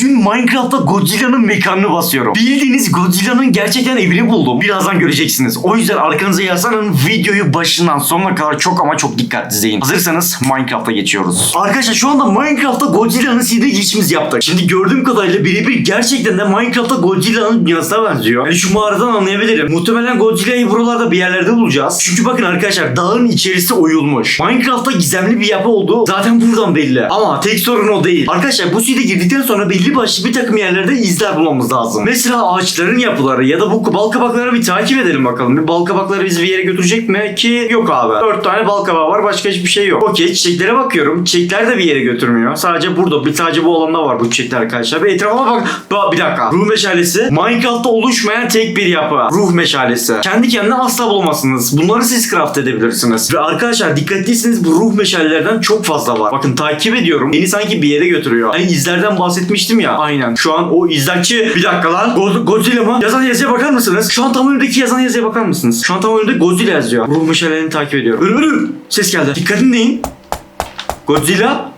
Bugün Minecraft'ta Godzilla'nın mekanını basıyorum. Bildiğiniz Godzilla'nın gerçekten evini buldum. Birazdan göreceksiniz. O yüzden arkanıza yaslanın videoyu başından sonuna kadar çok ama çok dikkatli izleyin. Hazırsanız Minecraft'a geçiyoruz. Arkadaşlar şu anda Minecraft'ta Godzilla'nın CD geçişimizi yaptık. Şimdi gördüğüm kadarıyla birebir gerçekten de Minecraft'ta Godzilla'nın dünyasına benziyor. Yani şu mağaradan anlayabilirim. Muhtemelen Godzilla'yı buralarda bir yerlerde bulacağız. Çünkü bakın arkadaşlar dağın içerisi oyulmuş. Minecraft'ta gizemli bir yapı oldu. Zaten buradan belli. Ama tek sorun o değil. Arkadaşlar bu CD girdikten sonra belli başlı bir takım yerlerde izler bulmamız lazım. Mesela ağaçların yapıları ya da bu bal kabakları bir takip edelim bakalım. Bir bal kabakları bizi bir yere götürecek mi? Ki yok abi. Dört tane bal kabağı var başka hiçbir şey yok. Okey çiçeklere bakıyorum. Çiçekler de bir yere götürmüyor. Sadece burada bir sadece bu alanda var bu çiçekler arkadaşlar. Bir etrafa bak. Ba- bir dakika. Ruh meşalesi. Minecraft'ta oluşmayan tek bir yapı. Ruh meşalesi. Kendi kendine asla bulamazsınız. Bunları siz craft edebilirsiniz. Ve arkadaşlar dikkatliyseniz bu ruh meşalelerden çok fazla var. Bakın takip ediyorum. Beni sanki bir yere götürüyor. Hani izlerden bahsetmiştim ya. Aynen. Şu an o izlerki bir dakika lan. Go- Godzilla mı? Yazan yazıya bakar mısınız? Şu an tam önündeki yazan yazıya bakar mısınız? Şu an tam önünde Godzilla yazıyor. Ruh meşalelerini takip ediyorum. Ölüm ölüm. Ses geldi. Dikkat dinleyin. Godzilla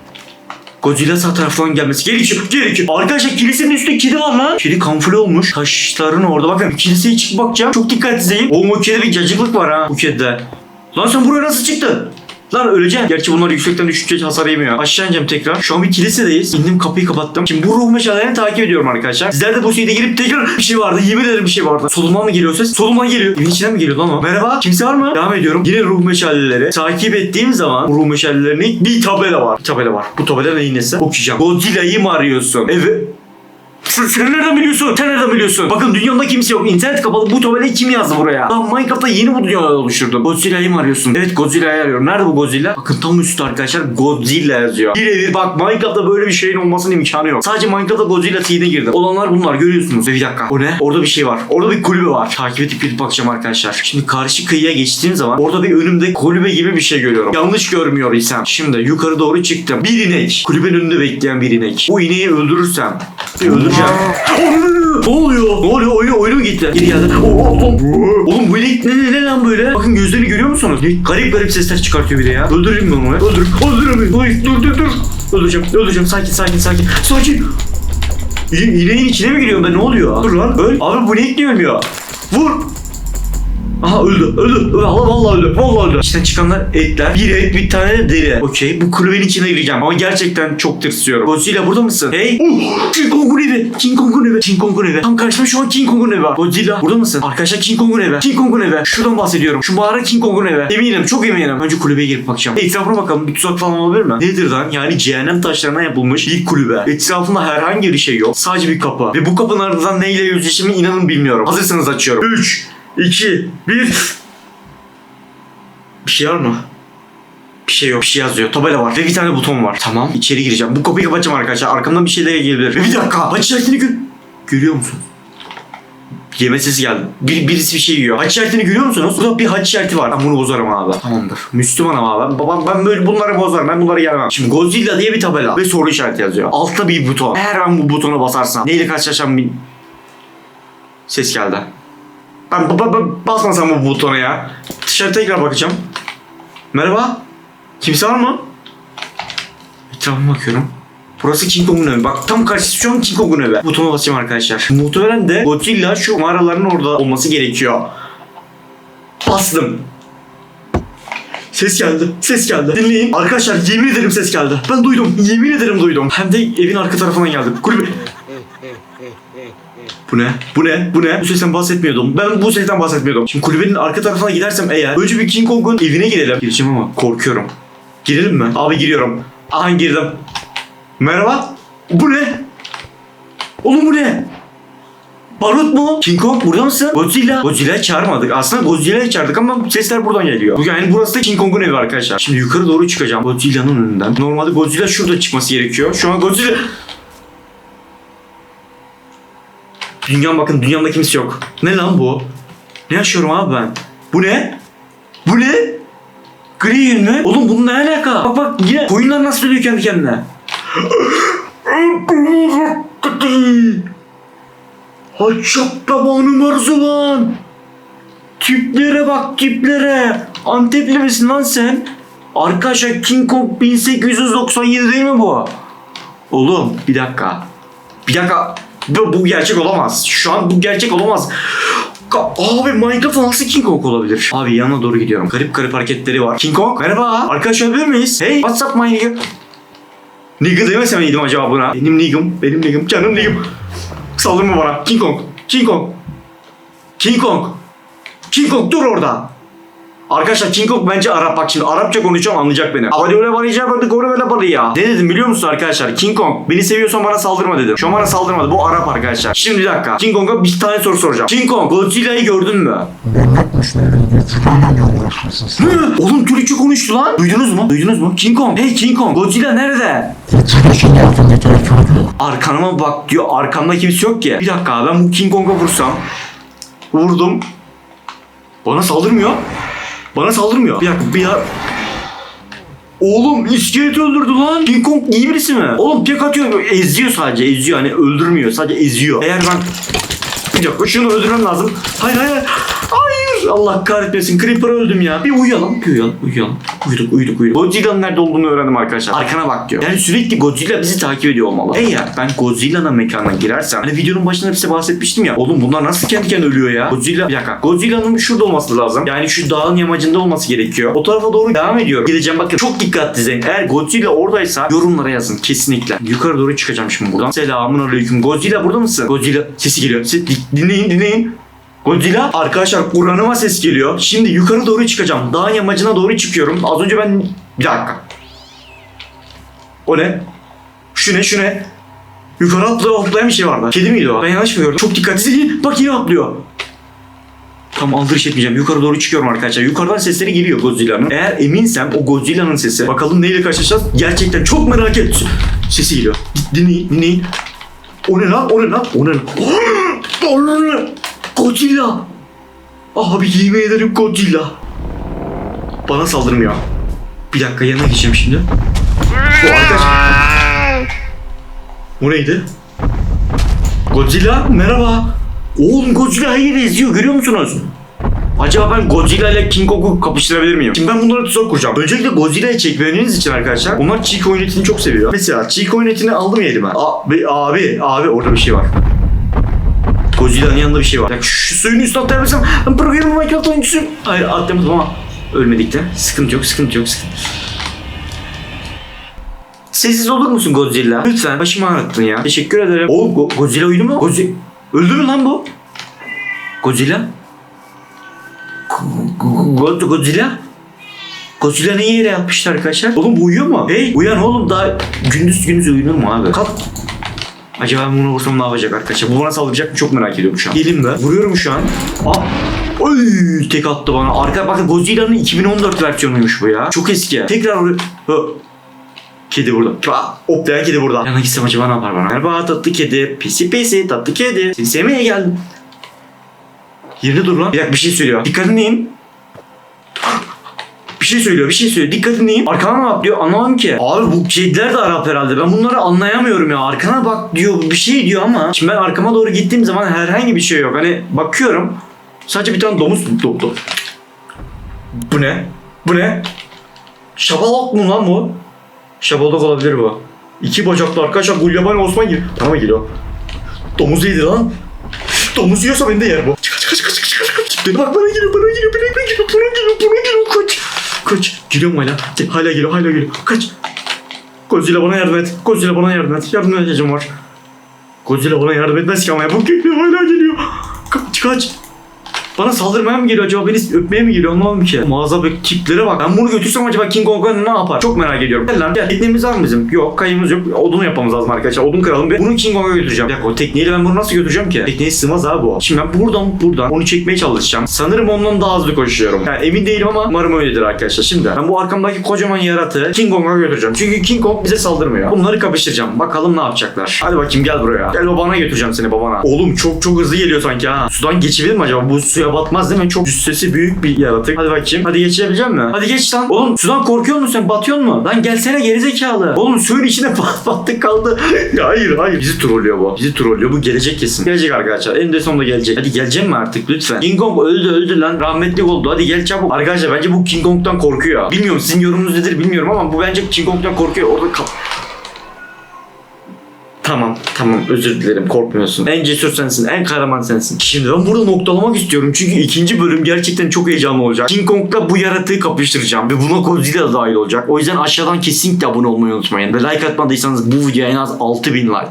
Godzilla sağ taraftan gelmesi. Geri iki, geri iki. Arkadaşlar kilisenin üstünde kedi var lan. Kedi kamufle olmuş. Taşların orada. Bakın kiliseye çıkıp bakacağım. Çok dikkatli izleyin. Oğlum o kedide bir cacıklık var ha. Bu kedide. Lan sen buraya nasıl çıktın? Lan öleceğim. Gerçi bunlar yüksekten düşükçe hasar yemiyor. Aşağı ineceğim tekrar. Şu an bir kilisedeyiz. İndim kapıyı kapattım. Şimdi bu ruh meşalelerini takip ediyorum arkadaşlar. Sizler de bu şeyde girip tekrar bir şey vardı. Yemin ederim bir şey vardı. Solundan mı geliyor ses? Solundan geliyor. Evin içinden mi geliyor lan o? Merhaba. Kimse var mı? Devam ediyorum. Yine ruh meşaleleri. Takip ettiğim zaman ruh meşalelerinin bir tabela var. Bir tabela var. Bu tabela neyin nesi? Okuyacağım. Godzilla'yı mı arıyorsun? Evet. Sen, sen nereden biliyorsun? Sen nereden biliyorsun? Bakın dünyamda kimse yok. İnternet kapalı. Bu tabelayı kim yazdı buraya? Lan Minecraft'ta yeni bu dünyayı oluşturdum. Godzilla'yı mı arıyorsun? Evet Godzilla'yı arıyorum. Nerede bu Godzilla? Bakın tam üstte arkadaşlar Godzilla yazıyor. Birebir bak Minecraft'ta böyle bir şeyin olmasının imkanı yok. Sadece Minecraft'ta Godzilla seed'e girdim. Olanlar bunlar görüyorsunuz. Ve bir dakika. O ne? Orada bir şey var. Orada bir kulübe var. Takip edip gidip bakacağım arkadaşlar. Şimdi karşı kıyıya geçtiğim zaman orada bir önümde kulübe gibi bir şey görüyorum. Yanlış görmüyor isem. Şimdi yukarı doğru çıktım. Bir inek. Kulübenin önünde bekleyen bir inek. Bu ineği öldürürsem. Bir öldüreceğim. ne oluyor? Ne oluyor? Oyunu oyunu gitti? Geri geldi. Oo, oo, oo. Oğlum bu inek ne, ne, ne lan böyle? Bakın gözlerini görüyor musunuz? Ne? Garip garip sesler çıkartıyor bir de ya. Öldüreyim mi onu? Öldür. Öldüremiyorum. Ay, dur dur dur. Öldüreceğim. Öldüreceğim. Sakin sakin sakin. Sakin. İ- İneğin içine mi giriyorum ben? Ne oluyor? Dur lan. Öl. Abi bu inek niye ölmüyor? Vur. Aha öldü, öldü. Allah vallahi öldü. Vallahi öldü. İçten çıkanlar etler. Bir et, bir tane de deri. Okey. Bu kulübenin içine gireceğim. Ama gerçekten çok tırsıyorum. Godzilla burada mısın? Hey. Uh, King Kong'un evi. King Kong'un evi. King Kong'un evi. Tam karşıma şu an King Kong'un evi var. Godzilla burada mısın? Arkadaşlar King Kong'un evi. King Kong'un evi. Şuradan bahsediyorum. Şu mağara King Kong'un evi. Eminim. Çok eminim. Önce kulübeye girip bakacağım. Etrafına bakalım. Bir tuzak falan olabilir mi? Nedir lan? Yani cehennem taşlarından yapılmış bir kulübe. Etrafında herhangi bir şey yok. Sadece bir kapı. Ve bu kapının ardından neyle yüzleşimi inanın bilmiyorum. Hazırsanız açıyorum. 3, 2, 1. Bir şey var mı? Bir şey yok. Bir şey yazıyor. Tabela var. Ve bir tane buton var. Tamam. içeri gireceğim. Bu kapıyı kapatacağım arkadaşlar. Arkamdan bir şeyler gelebilir. Bir dakika. Haç işaretini gör... Görüyor musun? Yeme sesi geldi. Bir, birisi bir şey yiyor. Haç işaretini görüyor musunuz? Burada bir haç işareti var. Ben bunu bozarım abi. Tamamdır. Müslümanım abi. Ben, babam, ben böyle bunları bozarım. Ben bunları gelmem. Şimdi Godzilla diye bir tabela. Ve soru işareti yazıyor. Altta bir buton. Eğer ben bu butona basarsam neyle karşılaşacağım bil... Ses geldi. Ben ba- ba- ba- basmasam bu butona ya. Dışarı tekrar bakacağım. Merhaba. Kimse var mı? Etrafıma bakıyorum. Burası King Kong'un evi. Bak tam karşısı şu an King Kong'un evi. Butona basacağım arkadaşlar. Muhtemelen de Godzilla şu mağaraların orada olması gerekiyor. Bastım. Ses geldi. Ses geldi. Dinleyin. Arkadaşlar yemin ederim ses geldi. Ben duydum. Yemin ederim duydum. Hem de evin arka tarafından geldi. Kulübe. Bu ne? Bu ne? Bu ne? Bu sesten bahsetmiyordum. Ben bu sesten bahsetmiyordum. Şimdi kulübenin arka tarafına gidersem eğer önce bir King Kong'un evine girelim. Gireceğim ama korkuyorum. Girelim mi? Abi giriyorum. Aha girdim. Merhaba. Bu ne? Oğlum bu ne? Barut mu? King Kong burada mısın? Godzilla. Godzilla'yı çağırmadık. Aslında Godzilla'yı çağırdık ama sesler buradan geliyor. Yani burası da King Kong'un evi arkadaşlar. Şimdi yukarı doğru çıkacağım. Godzilla'nın önünden. Normalde Godzilla şurada çıkması gerekiyor. Şu an Godzilla... Dünyam bakın dünyamda kimse yok. Ne lan bu? Ne yaşıyorum abi ben? Bu ne? Bu ne? Gri yün mü? Oğlum bunun ne alaka? Bak bak yine koyunlar nasıl ölüyor kendi kendine? Haçap tabanı marzulan. Tiplere bak tiplere. Antepli misin lan sen? Arkadaşlar King Kong 1897 değil mi bu? Oğlum bir dakika. Bir dakika. Bu, bu gerçek olamaz. Şu an bu gerçek olamaz. Abi Minecraft'ta nasıl King Kong olabilir? Abi yanına doğru gidiyorum. Garip garip hareketleri var. King Kong merhaba. Arkadaş olabilir miyiz? Hey what's up my nigga? Nigga miydim acaba buna? Benim niggam, benim niggam, canım niggam. Saldırma bana. King Kong, King Kong. King Kong. King Kong dur orada. Arkadaşlar King Kong bence Arap bak şimdi Arapça konuşacağım anlayacak beni. Ama öyle icap ettik öyle böyle bana ya. Ne dedim biliyor musun arkadaşlar? King Kong beni seviyorsan bana saldırma dedim. Şu an bana saldırmadı bu Arap arkadaşlar. Şimdi bir dakika. King Kong'a bir tane soru soracağım. King Kong Godzilla'yı gördün mü? Uğraşıyorsun sen? Hı, Oğlum Türkçe konuştu lan. Duydunuz mu? Duydunuz mu? King Kong. Hey King Kong. Godzilla nerede? Arkanıma bak diyor. Arkamda kimse yok ki. Bir dakika ben bu King Kong'a vursam. Vurdum. Bana saldırmıyor. Bana saldırmıyor. Bir dakika bir. Oğlum iskelet öldürdü lan. King Kong iyi birisi mi? Oğlum tek atıyor. Eziyor sadece. Eziyor. Hani öldürmüyor. Sadece eziyor. Eğer ben... Bir şunu öldürmem lazım. Hayır. Hayır. Allah kahretmesin. Creeper öldüm ya. Bir uyuyalım. Bir uyuyalım. Uyuyalım. Uyuduk uyuduk uyuduk. Godzilla'nın nerede olduğunu öğrendim arkadaşlar. Arkana bak diyor. Yani sürekli Godzilla bizi takip ediyor olmalı. Eğer ben Godzilla'nın mekanına girersem. Hani videonun başında size bahsetmiştim ya. Oğlum bunlar nasıl kendi kendine ölüyor ya? Godzilla. Bir dakika. Godzilla'nın şurada olması lazım. Yani şu dağın yamacında olması gerekiyor. O tarafa doğru devam ediyorum. Gideceğim bakın. Çok dikkatli izleyin. Eğer Godzilla oradaysa yorumlara yazın. Kesinlikle. Yukarı doğru çıkacağım şimdi buradan. Selamun aleyküm. Godzilla burada mısın? Godzilla sesi geliyor. Di- dinleyin dinleyin. Godzilla arkadaşlar Kur'an'ıma ses geliyor. Şimdi yukarı doğru çıkacağım. Dağın yamacına doğru çıkıyorum. Az önce ben bir dakika. O ne? Şu ne şu ne? Yukarı atlıyor atlayan bir şey vardı. Kedi miydi o? Ben yanlış mı gördüm? Çok dikkatli izleyin. Bak yine atlıyor. Tam aldırış etmeyeceğim. Yukarı doğru çıkıyorum arkadaşlar. Yukarıdan sesleri geliyor Godzilla'nın. Eğer eminsem o Godzilla'nın sesi. Bakalım neyle karşılaşacağız? Gerçekten çok merak et. Sesi geliyor. Dinleyin dinleyin. O ne lan? O ne lan? O ne lan? Godzilla. Abi yemin ederim Godzilla. Bana saldırmıyor. Bir dakika yanına geçeceğim şimdi. Bu arkadaş... Bu neydi? Godzilla merhaba. Oğlum Godzilla yeri eziyor görüyor musunuz? Acaba ben Godzilla ile King Kong'u kapıştırabilir miyim? Şimdi ben bunları tuzak kuracağım. Öncelikle Godzilla'yı çekmeniz için arkadaşlar. Onlar çiğ koyun etini çok seviyor. Mesela çiğ koyun etini aldım elime. Abi, abi, abi orada bir şey var. Godzilla'nın yanında bir şey var. Ya şu suyun üstüne atlayabilirsem ben programı Minecraft oyuncusuyum. Hayır atlayamadım ama ölmedik de. Sıkıntı yok, sıkıntı yok, sıkıntı Sessiz olur musun Godzilla? Lütfen başımı ağrıttın ya. Teşekkür ederim. O Go- Godzilla uyudu mu? Godzilla... Öldü mü lan bu? Godzilla? Go- Go- Godzilla? Godzilla ne yere yapmıştı arkadaşlar? Oğlum bu uyuyor mu? Hey uyan oğlum daha gündüz gündüz uyunur mu abi? Kalk. Acaba ben bunu vursam ne yapacak arkadaşlar? Bu bana saldıracak mı? Çok merak ediyorum şu an. Elimle. Vuruyorum şu an. Aa. Oy, tek attı bana. Arka bakın Godzilla'nın 2014 versiyonuymuş bu ya. Çok eski. Tekrar. Kedi burada. Aa, Hoplayan kedi burada. Yanına gitsem acaba ne yapar bana? Merhaba tatlı kedi. Pisi pisi tatlı kedi. Seni sevmeye geldim. Yerine dur lan. Bir dakika bir şey söylüyor. Dikkat edin. Bir şey söylüyor, bir şey söylüyor. Dikkat edin. Arkana bak diyor. Anlamadım ki. Abi bu kediler de Arap herhalde. Ben bunları anlayamıyorum ya. Arkana bak diyor. Bir şey diyor ama. Şimdi ben arkama doğru gittiğim zaman herhangi bir şey yok. Hani bakıyorum. Sadece bir tane domuz doğdu. Bu ne? Bu ne? Şabalak mı lan bu? Şabalak olabilir bu. İki bacaklı arkadaşlar Gulyabani Osman gibi. Bana geliyor. Domuz yedi lan. Domuz yiyorsa beni de yer bu. Kaç kaç kaç kaç kaç. Tiplere bak bana geliyor bana geliyor bana geliyor bana geliyor bana geliyor kaç. Kaç. Geliyor mu hala? Hala geliyor hala geliyor. Kaç. Godzilla bana yardım et. Godzilla bana yardım et. Yardım edeceğim var. Godzilla bana yardım etmez ki ama ya. Bu geliyor hala geliyor. Kaç kaç. Bana saldırmaya mı geliyor acaba? Beni öpmeye mi geliyor? Anlamadım ki. Mağaza be tiplere bak. Ben bunu götürsem acaba King Kong'a ne yapar? Çok merak ediyorum. Gel lan gel. Teknemiz var mı bizim? Yok kayımız yok. Odun yapmamız lazım arkadaşlar. Odun kıralım. ve Bunu King Kong'a götüreceğim. Bir dakika o tekneyle ben bunu nasıl götüreceğim ki? Tekneye sığmaz abi bu. Şimdi ben buradan buradan onu çekmeye çalışacağım. Sanırım ondan daha hızlı koşuyorum. Yani emin değilim ama umarım öyledir arkadaşlar. Şimdi ben bu arkamdaki kocaman yaratığı King Kong'a götüreceğim. Çünkü King Kong bize saldırmıyor. Bunları kapıştıracağım. Bakalım ne yapacaklar. Hadi bakayım gel buraya. Gel babana götüreceğim seni babana. Oğlum çok çok hızlı geliyor sanki ha. Sudan geçebilir mi acaba? Bu suya batmaz değil mi? Çok cüssesi büyük bir yaratık. Hadi bakayım. Hadi geçebilecek mi? Hadi geç lan. Oğlum sudan korkuyor musun sen? Batıyor mu? Lan gelsene gerizekalı. Oğlum suyun içine bat battık kaldı. hayır hayır. Bizi trollüyor bu. Bizi trollüyor. Bu gelecek kesin. Gelecek arkadaşlar. Eninde sonunda gelecek. Hadi gelecek mi artık lütfen? King Kong öldü öldü lan. Rahmetli oldu. Hadi gel çabuk. Arkadaşlar bence bu King Kong'dan korkuyor. Bilmiyorum sizin yorumunuz nedir bilmiyorum ama bu bence King Kong'dan korkuyor. Orada kal. Tamam tamam özür dilerim korkmuyorsun. En cesur sensin en kahraman sensin. Şimdi ben burada noktalamak istiyorum çünkü ikinci bölüm gerçekten çok heyecanlı olacak. King Kong'la bu yaratığı kapıştıracağım ve buna Godzilla da dahil olacak. O yüzden aşağıdan kesinlikle abone olmayı unutmayın. Ve like atmadıysanız bu videoya en az 6000 like.